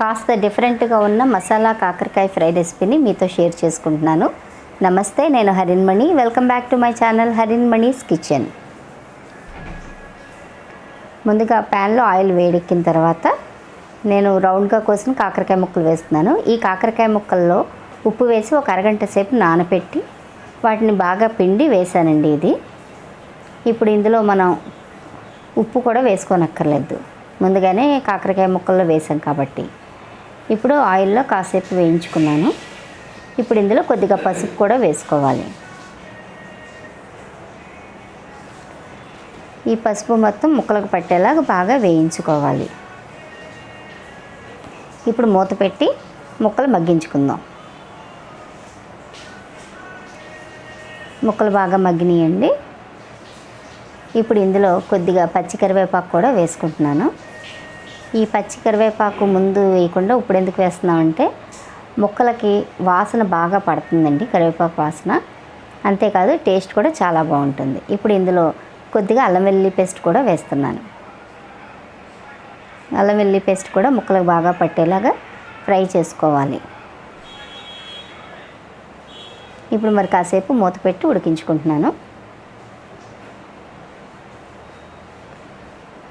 కాస్త డిఫరెంట్గా ఉన్న మసాలా కాకరకాయ ఫ్రై రెసిపీని మీతో షేర్ చేసుకుంటున్నాను. నమస్తే నేను Harinmani welcome back to my channel Harinmani's kitchen ముందుగా ప్యాన్లో ఆయిల్ వేడెక్కిన తర్వాత నేను రౌండ్గా కోసిన కాకరకాయ ముక్కలు వేస్తున్నాను. ఈ కాకరకాయ ముక్కల్లో ఉప్పు వేసి ఒక అరగంట సేపు నానబెట్టి వాటిని బాగా పిండి వేసానండి ఇది. ఇప్పుడు ఇందులో మనం ఉప్పు కూడా వేసుకోనక్కర్లేదు. ముందుగానే కాకరకాయ ముక్కల్లో వేసాం కాబట్టి. ఇప్పుడు ఆయిల్లో కాసేపు వేయించుకున్నాను. ఇప్పుడు ఇందులో కొద్దిగా పసుపు కూడా వేసుకోవాలి. ఈ పసుపు మొత్తం ముక్కలకు పట్టేలాగా బాగా వేయించుకోవాలి. ఇప్పుడు మూత పెట్టి ముక్కలు మగ్గించుకుందాం. ముక్కలు బాగా మగ్గినాయండి. ఇప్పుడు ఇందులో కొద్దిగా పచ్చి కరివేపాకు కూడా వేసుకుంటున్నాను. ఈ పచ్చి కరివేపాకు ముందు వేయకుండా ఇప్పుడు ఎందుకు వేస్తున్నామంటే ముక్కలకి వాసన బాగా పడుతుందండి కరివేపాకు వాసన. అంతేకాదు టేస్ట్ కూడా చాలా బాగుంటుంది. ఇప్పుడు ఇందులో కొద్దిగా అల్లం వెల్లుల్లి పేస్ట్ కూడా వేస్తున్నాను. అల్లం వెల్లుల్లి పేస్ట్ కూడా ముక్కలకు బాగా పట్టేలాగా ఫ్రై చేసుకోవాలి. ఇప్పుడు మరి కాసేపు మూత పెట్టి ఉడికించుకుంటున్నాను.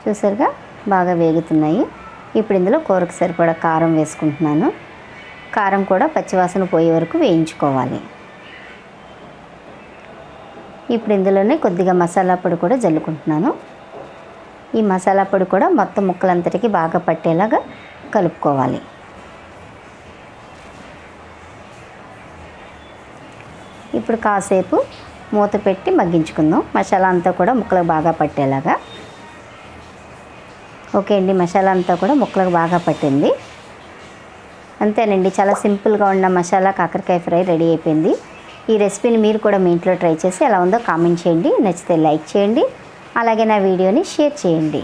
చూసారుగా? బాగా వేగుతున్నాయి. ఇప్పుడు ఇందులో కూరకు సరిపడా కారం వేసుకుంటున్నాను. కారం కూడా పచ్చివాసన పోయే వరకు వేయించుకోవాలి. ఇప్పుడు ఇందులోనే కొద్దిగా మసాలా పొడి కూడా జల్లుకుంటున్నాను. ఈ మసాలా పొడి కూడా మొత్తం ముక్కలంతటికి బాగా పట్టేలాగా కలుపుకోవాలి. ఇప్పుడు కాసేపు మూత పెట్టి మగ్గించుకుందాం. మసాలా అంతా కూడా ముక్కలకు బాగా పట్టేలాగా. ఓకే అండి మసాలా అంతా కూడా ముక్కలకు బాగా పట్టింది. అంతేనండి చాలా సింపుల్గా ఉన్న మసాలా కాకరకాయ ఫ్రై రెడీ అయిపోయింది. ఈ రెసిపీని మీరు కూడా మీ ఇంట్లో ట్రై చేసి ఎలా ఉందో కామెంట్ చేయండి నచ్చితే లైక్ చేయండి అలాగే నా వీడియోని షేర్ చేయండి.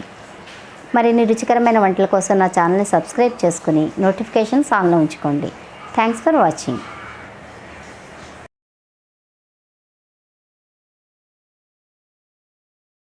మరిన్ని రుచికరమైన వంటల కోసం నా ఛానల్ని సబ్స్క్రైబ్ చేసుకుని నోటిఫికేషన్స్ ఆన్లో ఉంచుకోండి. Thanks for watching.